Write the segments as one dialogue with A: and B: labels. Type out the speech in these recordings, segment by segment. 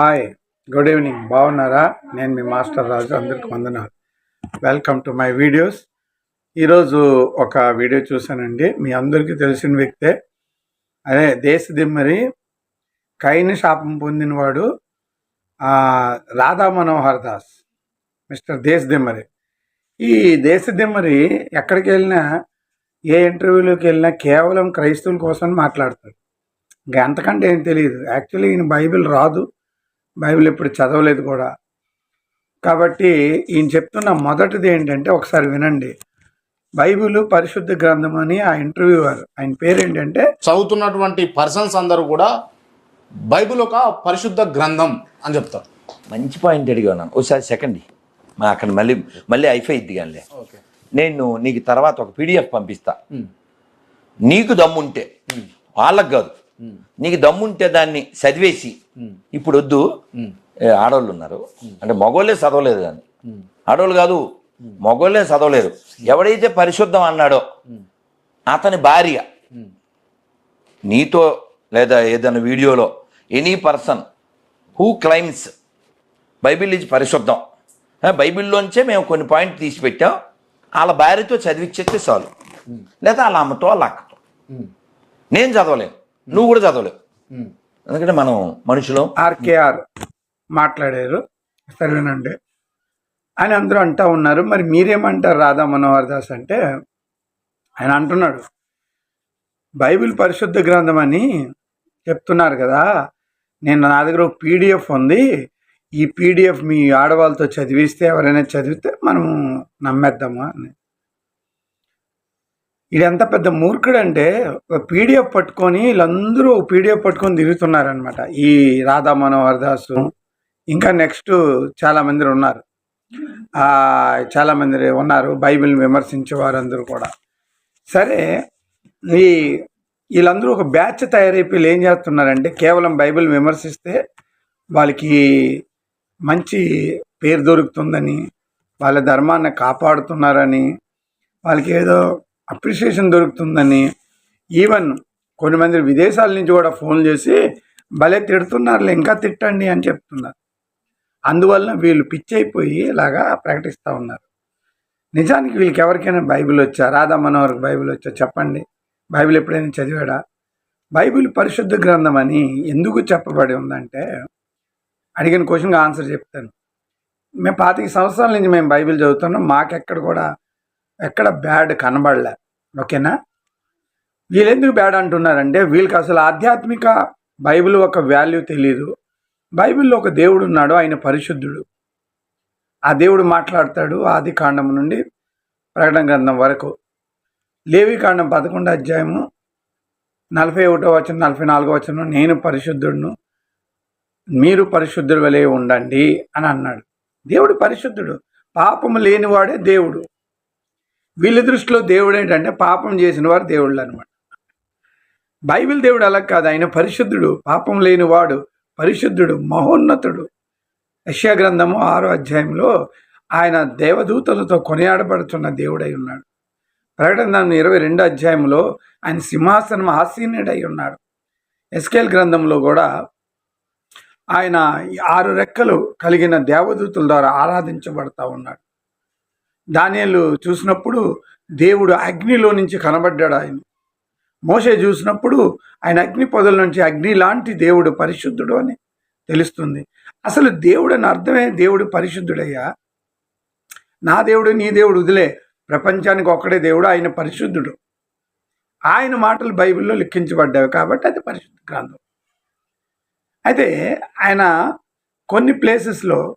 A: Hi good evening బాగున్నారా? నేను మీ master రాజు అందరికి వందనాలు. వెల్కమ్ టు మై వీడియోస్ ఈరోజు ఒక వీడియో చూశానండి. మీ అందరికీ తెలిసిన వ్యక్తే. అదే దేశదిమ్మరి కైని శాపం పొందినవాడు రాధా మనోహర్ దాస్ మిస్టర్ దేశదిమ్మరి ఈ దేశదిమ్మరి ఎక్కడికి వెళ్ళినా ఏ ఇంటర్వ్యూలోకి వెళ్ళినా కేవలం క్రైస్తవుల కోసం మాట్లాడతాడు. ఇంకా ఎంతకంటే ఏం తెలియదు. యాక్చువల్లీ ఈయన బైబిల్ రాదు. బైబిల్ ఎప్పుడు చదవలేదు కూడా. కాబట్టి ఈయన చెప్తున్న మొదటిది ఏంటంటే ఒకసారి వినండి. బైబిల్ పరిశుద్ధ గ్రంథం అని ఆ ఇంటర్వ్యూవర్ ఆయన పేరు ఏంటంటే
B: చదువుతున్నటువంటి పర్సన్స్ అందరూ కూడా బైబిల్ ఒక పరిశుద్ధ గ్రంథం అని చెప్తారు.
C: మంచి పాయింట్ అడిగా ఉన్నాను ఒకసారి సెకండ్. మా అక్కడ మళ్ళీ మళ్ళీ అయిపోయిద్ది కానీ
B: ఓకే.
C: నేను నీకు తర్వాత ఒక పీడిఎఫ్ పంపిస్తా. నీకు దమ్ముంటే. వాళ్ళకి కాదు. నీకు దమ్ముంటే దాన్ని చదివేసి ఇప్పుడు వద్దు ఆడవాళ్ళు ఉన్నారు అంటే మగోళ్ళే చదవలేదు దాన్ని ఆడవాళ్ళు కాదు. మగోళ్ళే చదవలేరు. ఎవడైతే పరిశుద్ధం అన్నాడో అతని భార్య. నీతో లేదా ఏదైనా వీడియోలో any person who claims Bible ఇది పరిశుద్ధం. బైబిల్లోంచే మేము కొన్ని పాయింట్ తీసి పెట్టాం. వాళ్ళ భార్యతో చదివిచ్చేస్తే చాలు. లేదా వాళ్ళ అమ్మతో వాళ్ళ అక్కతో. నేను చదవలేను. నువ్వు కూడా చదవలేవు. ఎందుకంటే మనం మనుషులం.
A: ఆర్కేఆర్ మాట్లాడారు. సరే వినండి ఆయన అందరూ అంటా ఉన్నారు. మరి మీరేమంటారు రాధా మనోహర్ దాస్ అంటే? ఆయన అంటున్నాడు. బైబిల్ పరిశుద్ధ గ్రంథం అని చెప్తున్నారు కదా. నేను నా దగ్గర ఒక పీడిఎఫ్ ఉంది. ఈ పీడిఎఫ్ మీ ఆడవాళ్ళతో చదివిస్తే ఎవరైనా చదివితే మనము నమ్మేద్దామా అని. ఎంత పెద్ద మూర్ఖుడు అంటే ఒక పీడిఎఫ్ పట్టుకొని వీళ్ళందరూ పీడిఎఫ్ పట్టుకొని తిరుగుతున్నారనమాట ఈ రాధా మనోహర్ దాసు ఇంకా నెక్స్ట్ చాలా మంది ఉన్నారు. చాలామంది చాలా మంది ఉన్నారు బైబిల్ విమర్శించే వారందరూ కూడా. సరే ఈ వీళ్ళందరూ ఒక బ్యాచ్ తయారైపోయి ఏం చేస్తున్నారంటే కేవలం బైబిల్ విమర్శిస్తే వాళ్ళకి మంచి పేరు దొరుకుతుందని వాళ్ళ ధర్మాన్ని కాపాడుతున్నారని వాళ్ళకి ఏదో అప్రిషియేషన్ దొరుకుతుందని ఈవెన్ కొన్ని మంది విదేశాల నుంచి కూడా ఫోన్ చేసి భలే తిడుతున్నారులే ఇంకా తిట్టండి అని చెప్తున్నారు. అందువలన వీళ్ళు పిచ్చైపోయి ఇలాగా ప్రకటిస్తూ ఉన్నారు. నిజానికి వీళ్ళకి ఎవరికైనా బైబిల్ వచ్చా? రాధా మనోహర్కి బైబిల్ వచ్చా? చెప్పండి. బైబిల్ ఎప్పుడైనా చదివాడా? బైబిల్ పరిశుద్ధ గ్రంథం అని ఎందుకు చెప్పబడి ఉందంటే అడిగిన క్వశ్చన్కి ఆన్సర్ చెప్తాను. మేము పాతిక సంవత్సరాల నుంచి మేము బైబిల్ చదువుతున్నాం. మాకెక్కడ కూడా ఎక్కడ బ్యాడ్ కనబడలే. ఓకేనా? వీళ్ళు ఎందుకు బ్యాడ్ అంటున్నారంటే వీళ్ళకి అసలు ఆధ్యాత్మిక బైబిల్ ఒక వాల్యూ తెలియదు బైబిల్లో ఒక దేవుడు ఉన్నాడు ఆయన పరిశుద్ధుడు. ఆ దేవుడు మాట్లాడతాడు ఆది కాండం నుండి ప్రకటన గ్రంథం వరకు. లేవి కాండం పదకొండు అధ్యాయము నలభై ఒకటో వచనం నలభై నాలుగో వచనం నేను పరిశుద్ధుడును మీరు పరిశుద్ధుల వలె ఉండండి అని అన్నాడు. దేవుడు పరిశుద్ధుడు. పాపము లేనివాడే దేవుడు. వీళ్ళ దృష్టిలో దేవుడు ఏంటంటే పాపం చేసిన వారు దేవుళ్ళు అనమాట బైబిల్ దేవుడు అలా కాదు. ఆయన పరిశుద్ధుడు పాపం లేనివాడు పరిశుద్ధుడు మహోన్నతుడు. యశ్యా గ్రంథము ఆరో అధ్యాయంలో ఆయన దేవదూతలతో కొనియాడబడుతున్న దేవుడై ఉన్నాడు. ప్రకటన ఇరవై రెండో అధ్యాయంలో ఆయన సింహాసనం ఆసీనుడై ఉన్నాడు. ఎస్కేల్ గ్రంథంలో కూడా ఆయన ఆరు రెక్కలు కలిగిన దేవదూతుల ద్వారా ఆరాధించబడతా ఉన్నాడు. దానియలు చూసినప్పుడు దేవుడు అగ్నిలో నుంచి కనబడ్డాడు ఆయన. మోసే చూసినప్పుడు ఆయన అగ్ని పొదల నుంచి అగ్ని లాంటి దేవుడు పరిశుద్ధుడు అని తెలుస్తుంది. అసలు దేవుడు అని అర్థమే దేవుడు పరిశుద్ధుడయ్యా? నా దేవుడు నీ దేవుడు వదిలే. ప్రపంచానికి ఒక్కడే దేవుడు ఆయన పరిశుద్ధుడు. ఆయన మాటలు బైబిల్లో లిఖించబడ్డాయి కాబట్టి అది పరిశుద్ధ గ్రంథం. అయితే ఆయన కొన్ని ప్లేసెస్లో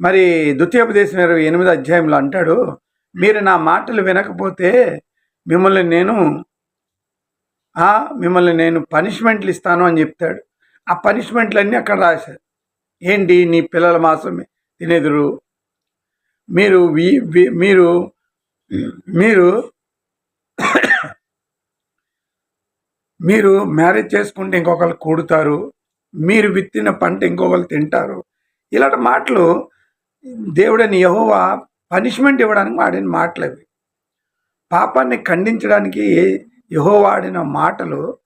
A: మరి ద్వితీయోపదేశం ఇరవై ఎనిమిది అధ్యాయంలో అంటాడు మీరు నా మాటలు వినకపోతే మిమ్మల్ని నేను మిమ్మల్ని నేను పనిష్మెంట్లు ఇస్తాను అని చెప్తాడు. ఆ పనిష్మెంట్లన్నీ అక్కడ రాశారు. ఏంటి? నీ పిల్లల మాసమే తినెదురు. మీరు మీరు మీరు మీరు మ్యారేజ్ చేసుకుంటే ఇంకొకరు కూడుతారు. మీరు విత్తిన పంట ఇంకొకరు తింటారు. ఇలాంటి మాటలు దేవుడని యహోవా పనిష్మెంట్ ఇవ్వడానికి వాడిన మాటలు అవి. పాపాన్ని ఖండించడానికి యహోవాడిన మాటలు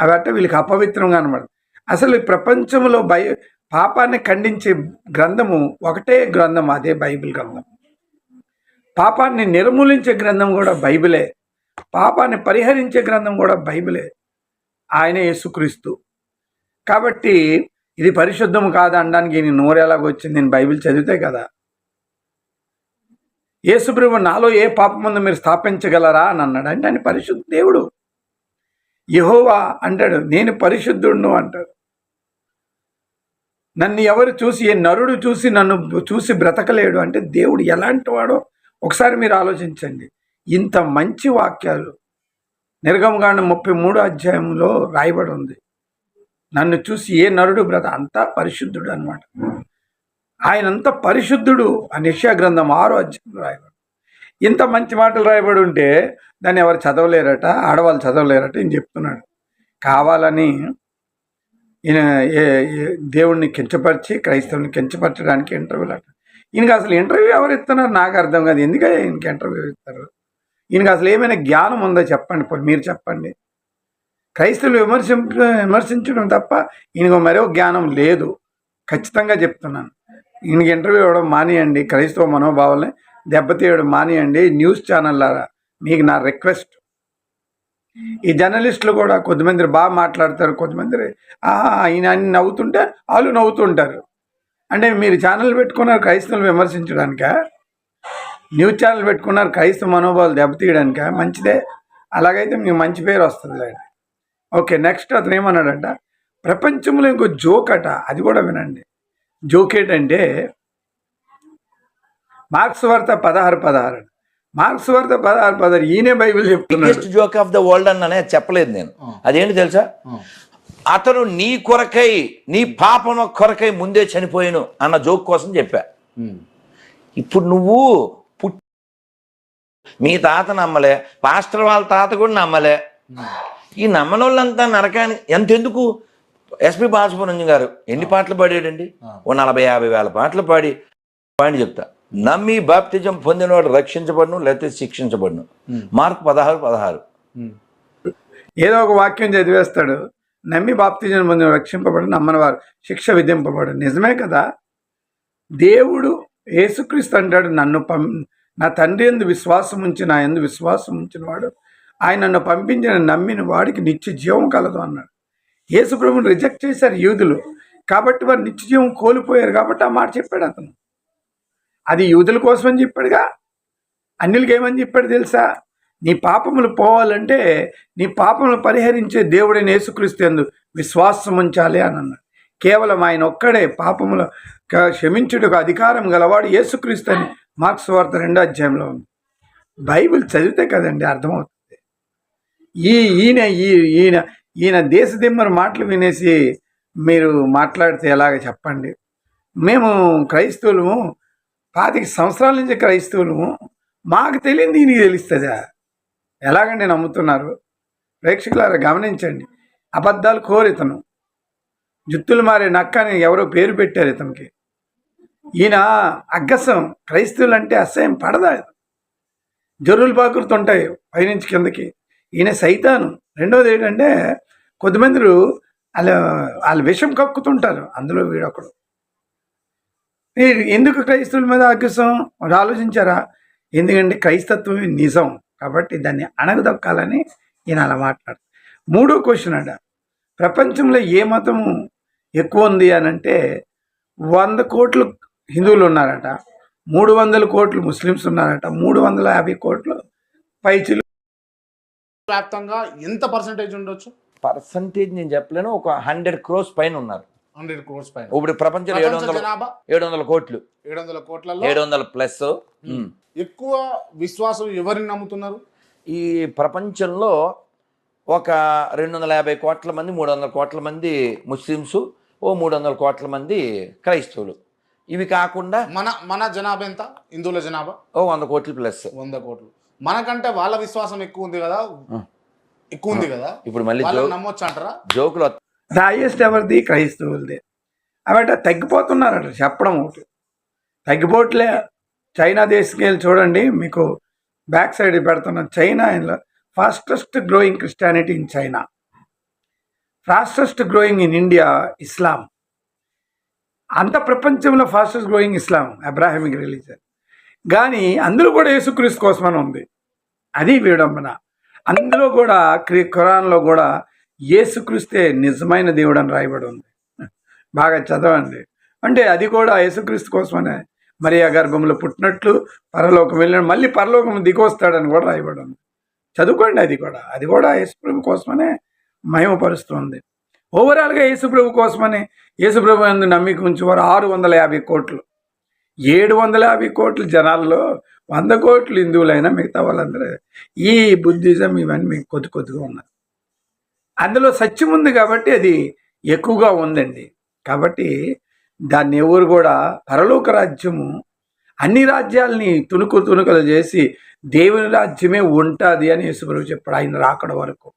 A: అవి అంటే వీళ్ళకి అపవిత్రంగా అనమాట అసలు ఈ ప్రపంచంలో బై పాపాన్ని ఖండించే గ్రంథము ఒకటే గ్రంథం అదే బైబిల్ గ్రంథం. పాపాన్ని నిర్మూలించే గ్రంథం కూడా బైబిలే. పాపాన్ని పరిహరించే గ్రంథం కూడా బైబిలే. ఆయన యేసుక్రీస్తు. కాబట్టి ఇది పరిశుద్ధం కాదు అనడానికి నేను నోరేలాగా వచ్చింది? నేను బైబిల్ చదివితే కదా. యేసుప్రభు నాలో ఏ పాపం ఉందో మీరు స్థాపించగలరా అని అన్నాడు. అంటే ఆయన పరిశుద్ధ దేవుడు. యహోవా అంటాడు నేను పరిశుద్ధుడును అంటాడు. నన్ను ఎవరు చూసి ఏ నరుడు చూసి నన్ను చూసి బ్రతకలేడు అంటే దేవుడు ఎలాంటి వాడో ఒకసారి మీరు ఆలోచించండి. ఇంత మంచి వాక్యాలు. నిర్గమకాండం ముప్పై మూడో అధ్యాయంలో రాయబడి ఉంది. నన్ను చూసి ఏ నరుడు బ్రత అంతా పరిశుద్ధుడు అనమాట ఆయన అంత పరిశుద్ధుడు ఆ నిశ్యా గ్రంథం ఆరో అధ్యాయంలో రాయబడి ఇంత మంచి మాటలు రాయబడి ఉంటే దాన్ని ఎవరు చదవలేరట ఆడవాళ్ళు చదవలేరట ఈయన చెప్తున్నాడు. కావాలని ఈయన దేవుణ్ణి కించపరిచి క్రైస్తవుని కించపరచడానికి ఇంటర్వ్యూలు అట ఈయనకి అసలు ఇంటర్వ్యూ ఎవరు ఇస్తున్నారు? నాకు అర్థం కాదు. ఎందుకంటే ఈయనకి ఇంటర్వ్యూ ఇస్తారు? ఈయనకి అసలు ఏమైనా జ్ఞానం ఉందో చెప్పండి. మీరు చెప్పండి. క్రైస్తవులు విమర్శించ విమర్శించడం తప్ప ఈయనకు మరో జ్ఞానం లేదు. ఖచ్చితంగా చెప్తున్నాను. ఈయనకి ఇంటర్వ్యూ ఇవ్వడం మానేయండి. క్రైస్తవ మనోభావాలని దెబ్బతీయడం మానేయండి. న్యూస్ ఛానళ్ళారా మీకు నా రిక్వెస్ట్. ఈ జర్నలిస్టులు కూడా కొద్దిమంది బాగా మాట్లాడతారు. కొద్దిమంది "ఆ, ఆయన అన్ని నవ్వుతుంటే వాళ్ళు నవ్వుతుంటారు. అంటే మీరు ఛానల్ పెట్టుకున్నారు క్రైస్తవులు విమర్శించడానికా? న్యూస్ ఛానల్ పెట్టుకున్నారు క్రైస్తవ మనోభావాలు దెబ్బతీయడానిక? మంచిదే. అలాగైతే మీకు మంచి పేరు వస్తుంది ఓకే నెక్స్ట్ అతను ఏమన్నాడంట ప్రపంచంలో ఇంకో జోక్ అట అది కూడా వినండి. జోక్ ఏంటంటే మార్క్స్ వార్త పదహారు పదహారు మార్క్స్ వార్త పదహారు పదహారు ఈయనే బైబిల్ చెప్తున్నాడు.
C: జోక్ ఆఫ్ ద వరల్డ్ అన్ననే చెప్పలేదు నేను. అదేంటి తెలుసా? అతను నీ కొరకై నీ పాపం కొరకై ముందే చనిపోయాను అన్న జోక్ కోసం చెప్పా. ఇప్పుడు నువ్వు పుట్ మీ తాత నమ్మలే పాస్టర్ వాళ్ళ తాత కూడా నమ్మలే. ఈ నమ్మనోళ్ళంతా నరకాని ఎంతెందుకు? ఎస్పి బాలసుబ్రహ్మణ్యం గారు ఎన్ని పాటలు పాడాడండి? ఓ నలభై యాభై వేల పాటలు పాడి పాడి చెప్తా. నమ్మి బాప్తిజం పొందినవాడు రక్షించబడును లేకపోతే శిక్షించబడును. మార్క్ పదహారు పదహారు.
A: ఏదో ఒక వాక్యం చదివేస్తాడు నమ్మి బాప్తిజం పొందిన రక్షింపబడి నమ్మని వారు శిక్ష విధింపబడు. నిజమే కదా? దేవుడు యేసుక్రీస్తు అంటాడు నన్ను పం నా తండ్రి ఎందు విశ్వాసం ఉంచి నా ఎందు విశ్వాసం ఉంచిన వాడు ఆయన నన్ను పంపించిన నమ్మిన వాడికి నిత్య జీవం కలదు అన్నాడు. యేసుప్రభుని రిజెక్ట్ చేశారు యూదులు. కాబట్టి వారు నిత్య జీవం కోల్పోయారు కాబట్టి ఆ మాట చెప్పాడు అతను. అది యూదుల కోసమని చెప్పాడుగా? అన్యులకి ఏమని చెప్పాడు తెలుసా? నీ పాపములు పోవాలంటే నీ పాపములు పరిహరించే దేవుడైన యేసుక్రీస్తు ఎందు విశ్వాసం ఉంచాలి అని అన్నాడు. కేవలం ఆయన ఒక్కడే పాపములు క్షమించుటకు అధికారం గలవాడు యేసుక్రీస్తు అని మార్క్స్ వార్త రెండో అధ్యాయంలో ఉంది. బైబిల్ చదివితే కదండి అర్థమవుతుంది. ఈ ఈయన ఈ ఈయన ఈయన దేశదిమ్మర మాటలు వినేసి మీరు మాట్లాడితే ఎలాగ చెప్పండి? మేము క్రైస్తవులము పాతిక సంవత్సరాల నుంచి క్రైస్తవులము. మాకు తెలియదు దీనికి తెలుస్తుందా? ఎలాగండి నమ్ముతున్నారు? ప్రేక్షకులారా గమనించండి. అబద్ధాలు కోరు ఇతను. జుత్తులు మారే నక్క అని ఎవరో పేరు పెట్టారు ఇతనికి. ఈయన అగ్గసం క్రైస్తవులు అంటే అసహ్యం పడదా? జొర్రులు పాకురుతుంటాయి పైనుంచి కిందకి. ఈయన సైతాను. రెండోది ఏంటంటే కొద్దిమంది వాళ్ళ వాళ్ళ విషం కక్కుతుంటారు అందులో వీడొకడు మీరు ఎందుకు క్రైస్తవుల మీద అగ్గసం మీరు ఆలోచించారా? ఎందుకంటే క్రైస్తత్వమే నిజం కాబట్టి దాన్ని అణగదొక్కాలని ఈయన అలా మాట్లాడు. మూడో క్వశ్చన్ అంట. ప్రపంచంలో ఏ మతము ఎక్కువ ఉంది అని అంటే వంద కోట్లు హిందువులు ఉన్నారట. మూడు వందల కోట్లు ముస్లిమ్స్ ఉన్నారట. మూడు వందల యాభై కోట్లు పైచిలు
B: వ్యాప్తంగా ఎంత పర్సంటేజ్ ఉండొచ్చు?
C: పర్సంటేజ్ నేను చెప్పలేను ఒక హండ్రెడ్ క్రోస్ పైన ఉన్నారు.
B: హండ్రెడ్ క్రోర్స్ పైన.
C: ఇప్పుడు ప్రపంచంలో ఏడు
B: ప్రపంచ
C: వందల
B: జనాభా?
C: ఏడు వందల కోట్లు.
B: ఏడు వందల కోట్లలో
C: ఏడు వందల ప్లస్.
B: ఎక్కువ విశ్వాసం ఎవరిని నమ్ముతున్నారు?
C: ఈ ప్రపంచంలో ఒక రెండు వందల యాభై కోట్ల మంది మూడు వందల కోట్ల మంది ముస్లిమ్స్ ఓ మూడు వందల కోట్ల మంది క్రైస్తవులు. ఇవి కాకుండా
B: మన మన జనాభా ఎంత? హిందువుల జనాభా?
C: ఓ వంద కోట్లు ప్లస్.
B: వంద కోట్లు. మనకంటే వాళ్ళ విశ్వాసం ఎక్కువ ఉంది కదా. ఎక్కువ ఉంది కదా.
C: ఇప్పుడు మళ్ళీ
B: నమ్మొచ్చు అంటారా?
C: జోకులు
A: హైయెస్ట్ ఎవరిది? క్రైస్తవులది. అబట తగ్గిపోతున్నారట చెప్పడం ఒకటి. తగ్గిపోవట్లే చైనా దేశకి వెళ్ళి చూడండి మీకు బ్యాక్ సైడ్ పెడుతున్న China fastest growing Christianity in China fastest growing in India Islam అంత ప్రపంచంలో fastest growing Islam Abrahamic religion కానీ అందులో కూడా యేసుక్రీస్తు కోసమని ఉంది. అది విడంబన. అందులో కూడా క్రి ఖురాన్లో కూడా యేసుక్రీస్తే నిజమైన దేవుడు అని రాయబడి ఉంది బాగా చదవండి. అంటే అది కూడా యేసుక్రీస్తు కోసమనే. మరి ఆ గర్భంలో పుట్టినట్లు పరలోకం వెళ్ళిన మళ్ళీ పరలోకం దిగొస్తాడని కూడా రాయబడి ఉంది చదువుకోండి అది కూడా. అది కూడా యేసుప్రభు కోసమనే మహిమపరుస్తుంది. ఓవరాల్గా యేసుప్రభు కోసమని. యేసుప్రభు అందు నమ్మిక ఉంచేవారు ఆరు వందల యాభై కోట్లు. ఏడు వందల యాభై కోట్ల జనాల్లో వంద కోట్లు హిందువులైనా మిగతా వాళ్ళందరూ ఈ బుద్ధిజం ఇవన్నీ మీకు కొద్ది కొద్దిగా ఉన్నారు అందులో సత్యం ఉంది కాబట్టి అది ఎక్కువగా ఉందండి. కాబట్టి దాన్ని ఎవరు కూడా పరలోక రాజ్యము అన్ని రాజ్యాలని తుణుకు తుణుకలు చేసి దేవుని రాజ్యమే ఉంటుంది అని యేసుప్రభు చెప్పాడు. ఆయన రాకడ వరకు.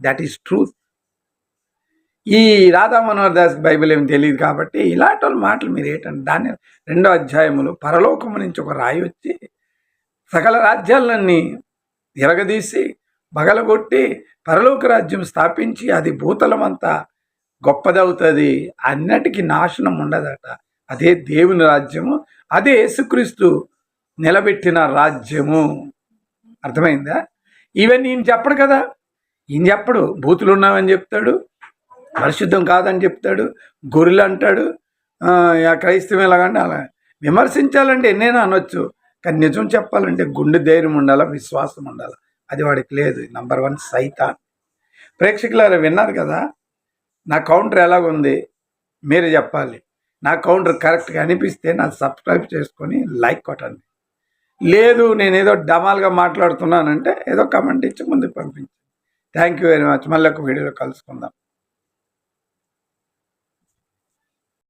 A: దట్ ఈస్ ట్రూత్ ఈ రాధా మనోహర్ దాస్ బైబిల్ ఏమి తెలియదు కాబట్టి ఇలాంటి వాళ్ళ మాటలు మీరు ఏంటంటే దాన్ని రెండో అధ్యాయములు పరలోకము నుంచి ఒక రాయి వచ్చి సకల రాజ్యాలన్నీ ఎరగదీసి బగలగొట్టి పరలోక రాజ్యం స్థాపించి అది భూతలమంతా గొప్పదవుతుంది అన్నటికీ నాశనం ఉండదట. అదే దేవుని రాజ్యము అదే యేసుక్రీస్తు నిలబెట్టిన రాజ్యము. అర్థమైందా? ఇవన్నీ ఈయన చెప్పడు కదా. ఈయన చెప్పడు భూతులు ఉన్నామని చెప్తాడు పరిశుద్ధం కాదని చెప్తాడు గొర్రెలు అంటాడు క్రైస్తవం ఎలాగంటే అలా. విమర్శించాలంటే ఎన్నైనా అనొచ్చు. కానీ నిజం చెప్పాలంటే గుండె ధైర్యం ఉండాలా విశ్వాసం ఉండాలా? అది వాడికి లేదు. నంబర్ వన్ సైతాన్. ప్రేక్షకులారా విన్నారు కదా? నా కౌంటర్ ఎలాగుంది? మీరే చెప్పాలి. నా కౌంటర్ కరెక్ట్గా అనిపిస్తే నాకు సబ్స్క్రైబ్ చేసుకొని లైక్ కొట్టండి. లేదు నేను ఏదో డమాల్గా మాట్లాడుతున్నానంటే ఏదో కమెంట్ ఇచ్చి ముందుకు పంపించండి. థ్యాంక్ యూ వెరీ మచ్ మళ్ళీ ఒక వీడియోలో కలుసుకుందాం.